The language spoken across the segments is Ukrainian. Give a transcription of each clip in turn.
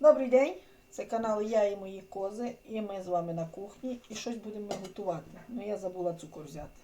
Добрий день! Це канал Я і мої кози. І ми з вами на кухні. І щось будемо готувати. Ну я забула цукор взяти.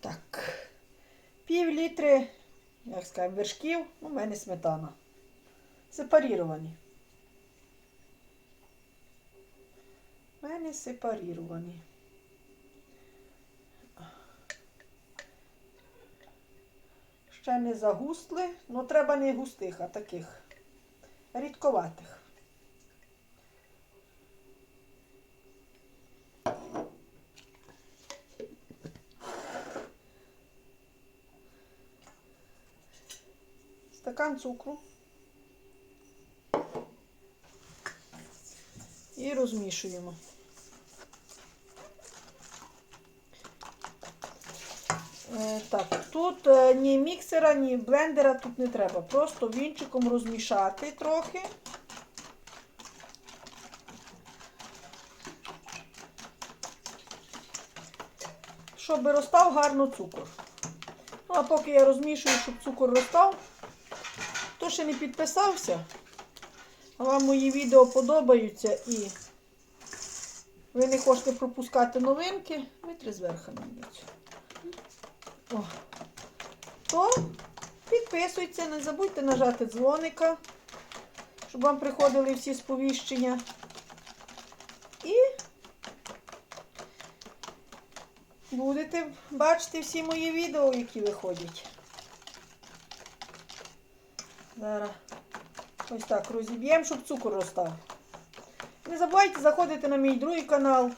Так. Пів літри, як скажемо, вершків. У мене сметана. Сепаріровані. У мене сепаріровані. Ще не загусли, ну треба не густих, а таких рідковатих. Стакан цукру. І розмішуємо. Так, тут е, ні міксера, ні блендера тут не треба. Просто вінчиком розмішати трохи. Щоб розстав гарно цукор. Ну, а поки я розмішую, щоб цукор розстав, хто ще не підписався, а вам мої відео подобаються і ви не хочете пропускати новинки, витри зверху мабуть. О. То підписуйтесь, не забудьте нажати дзвоника, щоб вам приходили всі сповіщення. І будете бачити всі мої відео, які виходять. Зараз ось так розіб'ємо, щоб цукор розстав. Не забувайте заходити на мій другий канал.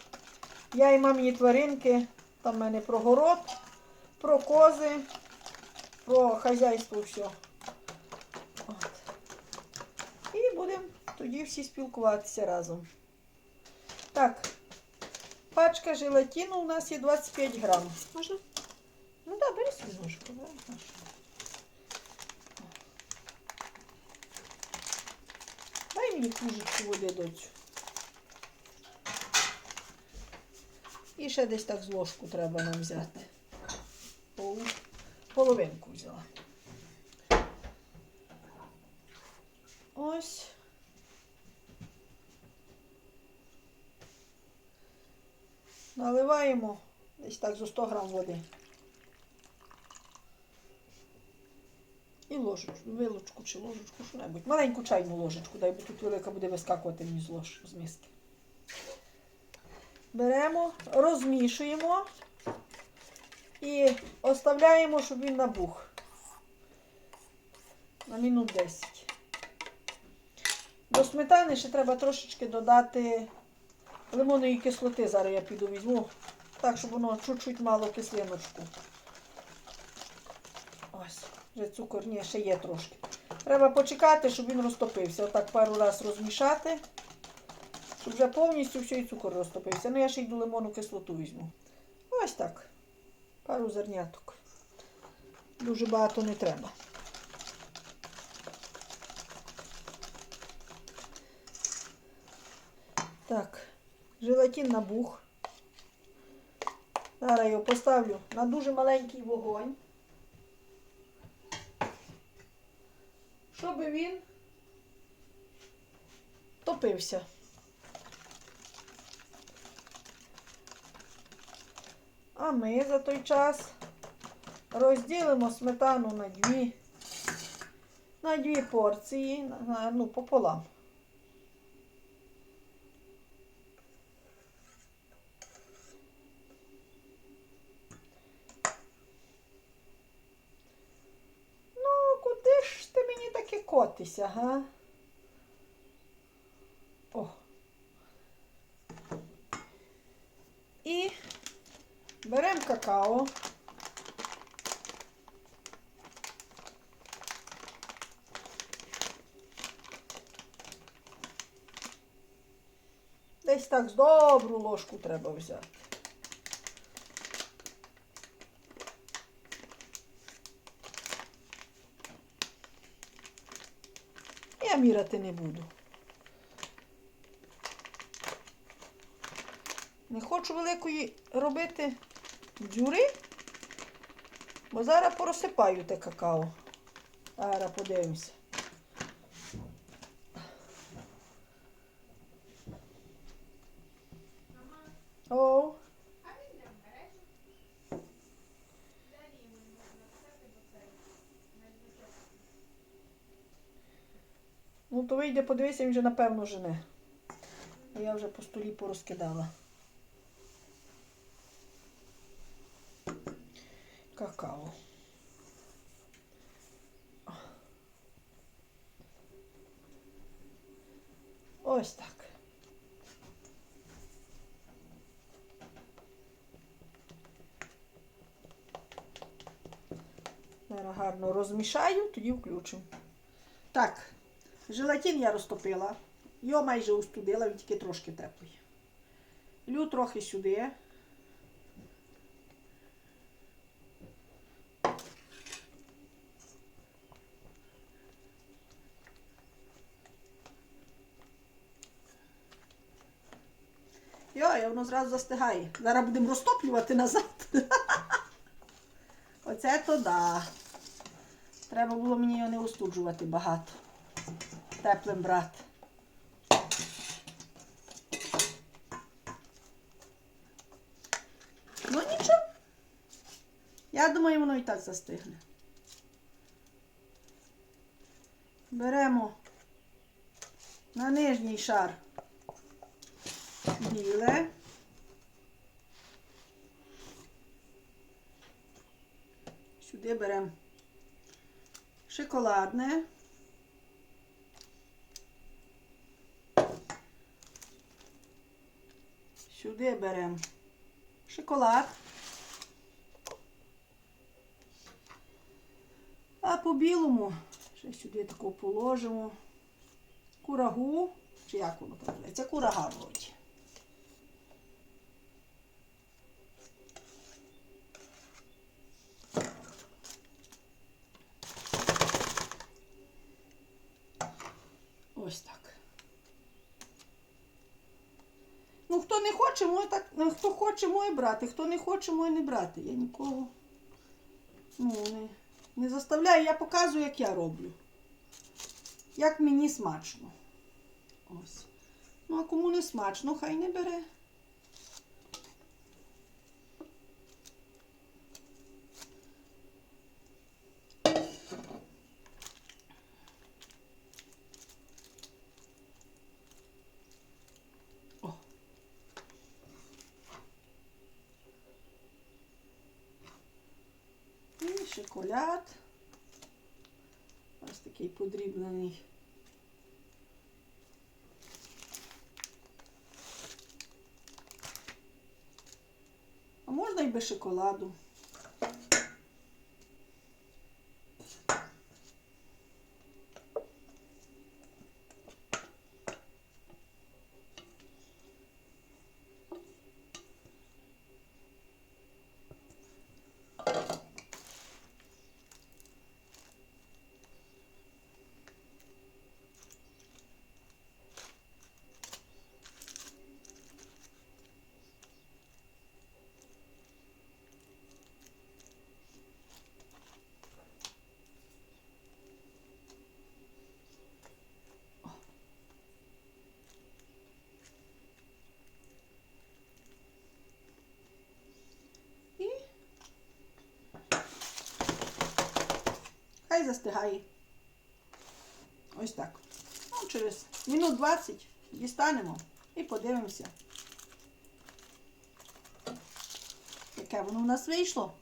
Я і мамині тваринки. Там в мене про город про кози, про хазяйство все. От. І будемо тоді всі спілкуватися разом. Так, пачка желатину у нас є 25 грам. Можна? Ну так, да, бери свою ножку. Нашу. Дай мені кружечку води доцю. І ще десь так з ложку треба нам взяти половинку взяла. Ось. Наливаємо десь так за 100 грам води. І ложечку, вилочку чи ложечку, що-небудь. Маленьку чайну ложечку, дай бо тут велика буде вискакувати мені з лож з миски. Беремо, розмішуємо і оставляємо, щоб він набух. На минут 10. До сметани ще треба трошечки додати лимонної кислоти. Зараз я піду візьму. Так, щоб воно чуть-чуть мало кислиночку. Ось, вже цукор, ні, ще є трошки. Треба почекати, щоб він розтопився. Отак пару раз розмішати, щоб вже повністю все і цукор розтопився. Ну, я ще йду лимонну кислоту візьму. Ось так. Пару зерняток. Дуже багато не треба. Так, желатин набух. Зараз його поставлю на дуже маленький вогонь. Щоб він топився. А ми за той час розділимо сметану на дві, на дві порції, ну, пополам. Ну, куди ж ти мені таки котися, га? О. І Беремо какао. Десь так з добру ложку треба взяти. Я міряти не буду. Не хочу великої робити джури, бо зараз порозсипаю те какао. Зараз подивимося. О. Ну, то вийде, подивися, він вже, напевно, жене. А Я вже по столі порозкидала. Какао. Ось так. Зараз гарно розмішаю, тоді включимо. Так, желатин я розтопила. Його майже устудила, він тільки трошки теплий. Лю трохи сюди. Воно зразу застигає. Зараз будемо розтоплювати назад. Оце то да. Треба було мені його не остуджувати багато. Теплим брати. Ну нічого. Я думаю, воно і так застигне. Беремо на нижній шар біле. Беремо шоколадне. Сюди беремо шоколад. А по білому ще сюди таку положимо курагу, чи як воно називається, курага вроді. Ось так. Ну, хто не хоче, може так, ну, хто хоче, може брати, хто не хоче, може не брати. Я нікого ну, не, не заставляю, я показую, як я роблю. Як мені смачно. Ось. Ну, а кому не смачно, хай не бере. О. І шоколад. Ось такий подрібнений. А можна і без шоколаду. І хай застигає. Ось так. Ну, через минут 20 дістанемо і подивимося. Яке воно в нас вийшло.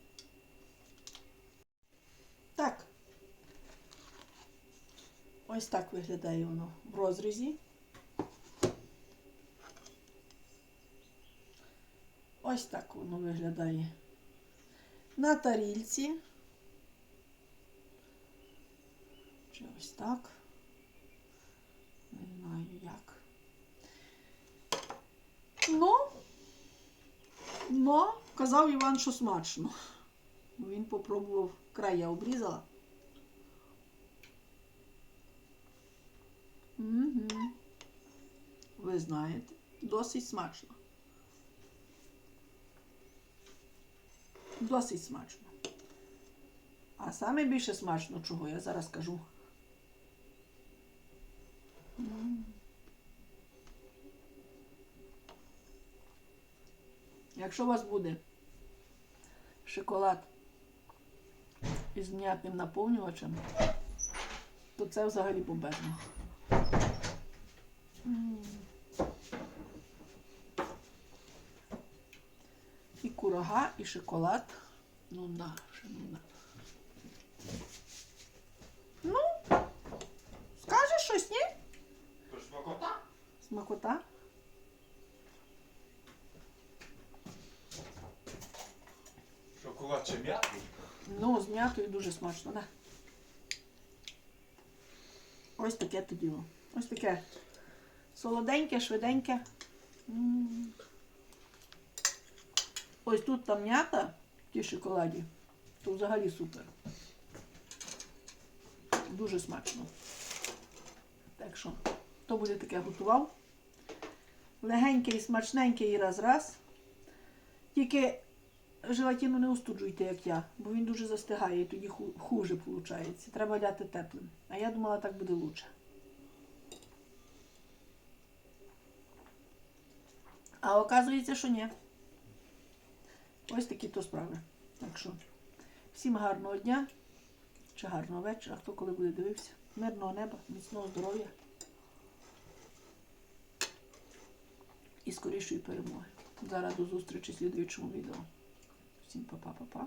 Так. Ось так виглядає воно в розрізі. Ось так воно виглядає на тарільці. Чи ось так. Не знаю як. Ну, ну, казав Іван, що смачно. Він попробував край я обрізала. Угу. Ви знаєте, досить смачно. Досить смачно. А саме більше смачно, чого я зараз кажу. Якщо у вас буде шоколад із м'ятним наповнювачем, то це взагалі бомбезно. І курага, і шоколад. Ну на, ще ну на. Ну, скажеш щось, ні? То ж смакота? Смакота. Шоколад чи м'ятний? Ну, з м'ятою дуже смачно, да. Ось таке то діло. Ось таке солоденьке, швиденьке. М. Ось тут там м'ята в тій шоколаді. То взагалі супер. Дуже смачно. Так що, хто буде таке готував? Легенький, смачненький раз-раз. Тільки желатину не остуджуйте, як я, бо він дуже застигає і тоді хуже виходить. Треба дати теплим. А я думала, так буде лучше. А оказується, що ні. Ось такі то справи. Так що, всім гарного дня чи гарного вечора, хто коли буде дивився. Мирного неба, міцного здоров'я і скорішої перемоги. Зараз до зустрічі в слідуючому відео. Всім па-па-па-па.